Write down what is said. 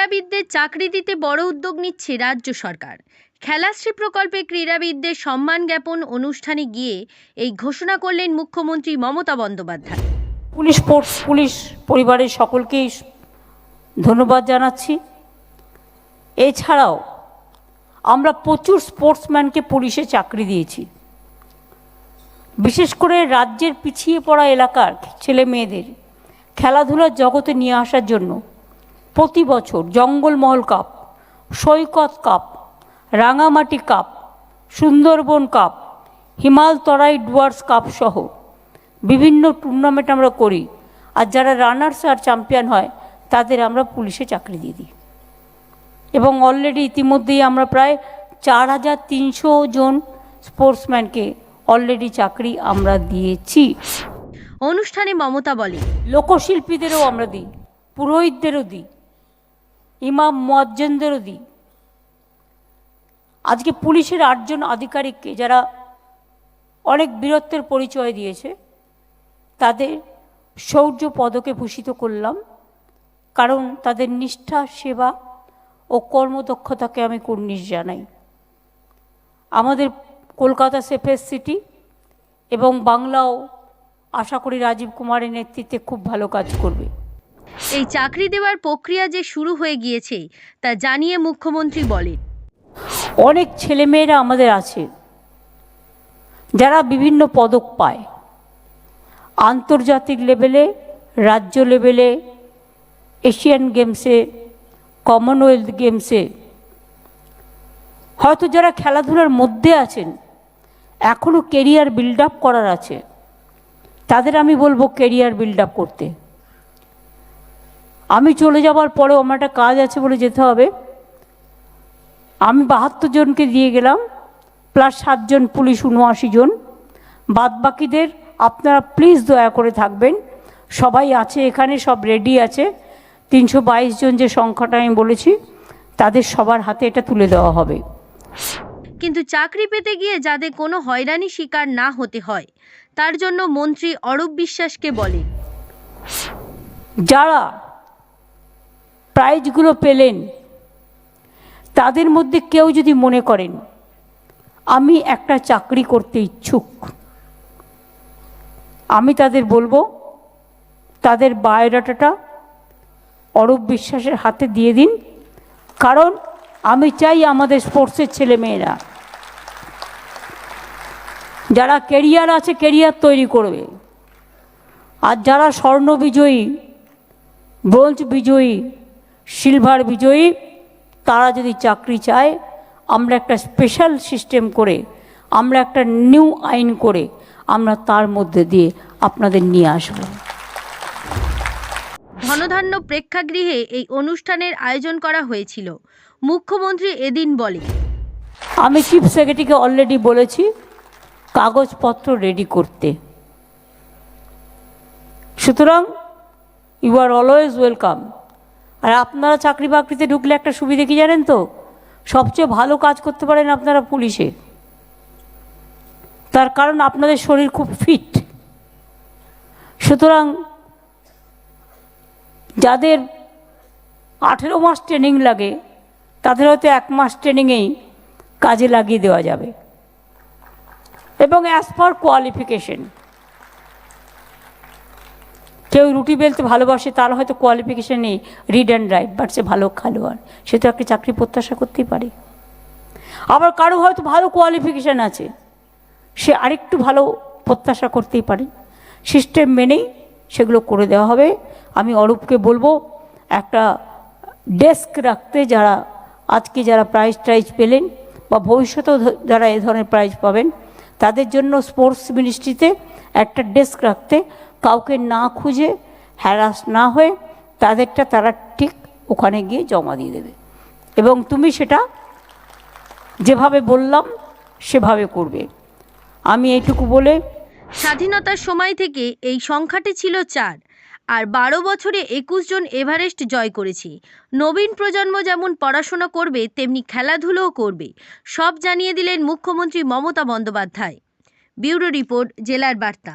ক্রীড়াবিদদের চাকরি দিতে বড় উদ্যোগ নিচ্ছে রাজ্য সরকার। খেলাশ্রী প্রকল্পে ক্রীড়াবিদদের সম্মান জ্ঞাপন অনুষ্ঠানে গিয়ে এই ঘোষণা করলেন মুখ্যমন্ত্রী Mamata Bandyopadhyay. Police force, police পরিবারের সকলকেই ধন্যবাদ জানাচ্ছি। এছাড়াও আমরা প্রচুর স্পোর্টসম্যানকে পুলিশে চাকরি দিয়েছি। বিশেষ করে রাজ্যের পিছিয়ে পড়া এলাকার ছেলে মেয়েদের খেলাধুলার জগতে নিয়ে আসার জন্য প্রতি বছর Jangalmahal cup Saikat cup Rangamati cup Sundarban cup Himal Terai Dooars cup সহ বিভিন্ন টুর্নামেন্ট আমরা করি। আর যারা রানার্স আর চ্যাম্পিয়ন হয় তাদের আমরা পুলিশে চাকরি দিয়ে দিই। এবং অলরেডি ইতিমধ্যেই আমরা প্রায় চার হাজার তিনশো জন স্পোর্টসম্যানকে অলরেডি চাকরি আমরা দিয়েছি। অনুষ্ঠানে মমতা বলেন লোকশিল্পীদেরও আমরা দিই পুরোহিতদেরও দিই। ইমাম মোয়াজ্জেনদেরও দিই। আজকে পুলিশের আটজন আধিকারিককে যারা অনেক বীরত্বের পরিচয় দিয়েছে, তাদের শৌর্য পদকে ভূষিত করলাম, কারণ তাদের নিষ্ঠা, সেবা ও কর্মদক্ষতাকে আমি কুর্নিশ জানাই। আমাদের কলকাতা সেফেস্ট সিটি এবং বাংলাও আশা করি রাজীব কুমারের নেতৃত্বে খুব ভালো কাজ করবে। এই চাকরি দেওয়ার প্রক্রিয়া যে শুরু হয়ে গিয়েছে, তা জানিয়ে মুখ্যমন্ত্রী বলেন। অনেক ছেলেমেয়েরা আমাদের আছে, যারা বিভিন্ন পদক পায়। আন্তর্জাতিক লেভেলে রাজ্য লেভেলে এশিয়ান গেমসে কমনওয়েলথ গেমসে হয়তো যারা খেলাধুলার মধ্যে আছেন এখনও কেরিয়ার বিল্ড আপ করার আছে। তাদের আমি বলব কেরিয়ার বিল্ড আপ করতে। আমি চলে যাওয়ার পরেও আমার একটা কাজ আছে বলে যেতে হবে। আমি বাহাত্তর জনকে দিয়ে গেলাম প্লাস সাতজন পুলিশ উনআশি জন। বাদ বাকিদের আপনারা প্লিজ দয়া করে থাকবেন। সবাই আছে এখানে সব রেডি আছে। তিনশো বাইশ জন যে সংখ্যাটা আমি বলেছি তাদের সবার হাতে এটা তুলে দেওয়া হবে। কিন্তু চাকরি পেতে গিয়ে যাদের কোনো হয়রানি শিকার না হতে হয় তার জন্য মন্ত্রী অরূপ বিশ্বাসকে বলেন যারা প্রাইজগুলো পেলেন, তাদের মধ্যে কেউ যদি মনে করেন, আমি একটা চাকরি করতে ইচ্ছুক, আমি তাদের বলব, তাদের বায়োডাটাটা অরূপ বিশ্বাসের হাতে দিয়ে দিন, কারণ আমি চাই আমাদের স্পোর্টসের ছেলেমেয়েরা, যারা কেরিয়ার আছে কেরিয়ার তৈরি করবে, আর যারা স্বর্ণ বিজয়ী, ব্রোঞ্জ বিজয়ী সিলভার বিজয়ী তারা যদি চাকরি চায় আমরা একটা স্পেশাল সিস্টেম করে আমরা একটা নিউ আইন করে আমরা তার মধ্যে দিয়ে আপনাদের নিয়ে আসব। ধনধান্য প্রেক্ষাগৃহে এই অনুষ্ঠানের আয়োজন করা হয়েছিল। মুখ্যমন্ত্রী এদিন বলে আমি চিফ সেক্রেটারিকে অলরেডি বলেছি কাগজপত্র রেডি করতে। সুতরাং ইউ আর অলওয়েজ ওয়েলকাম আর আপনারা চাকরি বাকরিতে ঢুকলে একটা সুবিধে কি জানেন তো? সবচেয়ে ভালো কাজ করতে পারেন আপনারা পুলিশে। তার কারণ আপনাদের শরীর খুব ফিট সুতরাং যাদের আঠেরো মাস ট্রেনিং লাগে, তাদের হয়তো এক মাস ট্রেনিংয়েই কাজে লাগিয়ে দেওয়া যাবে। এবং অ্যাজ পার কোয়ালিফিকেশন কেউ রুটি বেলতে ভালোবাসে, তার হয়তো কোয়ালিফিকেশন নেই রিড অ্যান্ড রাইট বাট সে ভালো খেলোয়াড়। সে তো একটা চাকরি প্রত্যাশা করতেই পারে। আবার কারও হয়তো ভালো কোয়ালিফিকেশান আছে, সে আরেকটু ভালো প্রত্যাশা করতেই পারে। সিস্টেম মেনেই সেগুলো করে দেওয়া হবে। আমি অরূপকে বলব, একটা ডেস্ক রাখতে যারা, আজকে যারা প্রাইজ ট্রাইজ পেলেন বা ভবিষ্যতেও যারা এ ধরনের প্রাইজ পাবেন, তাদের জন্য স্পোর্টস মিনিস্ট্রিতে একটা ডেস্ক রাখতে কাউকে না খুঁজে হ্যারাস না হয়ে তাদেরটা তারা ঠিক ওখানে গিয়ে জমা দিয়ে দেবে। এবং তুমি সেটা যেভাবে বললাম, সেভাবে করবে। আমি এইটুকু বলে স্বাধীনতার সময় থেকে এই সংখ্যাটি ছিল চার, আর বারো বছরে একুশ জন এভারেস্ট জয় করেছি। নবীন প্রজন্ম যেমন পড়াশোনা করবে, তেমনি খেলাধুলোও করবে। সব জানিয়ে দিলেন মুখ্যমন্ত্রী মমতা বন্দ্যোপাধ্যায়। ব্যুরো রিপোর্ট, জেলার বার্তা।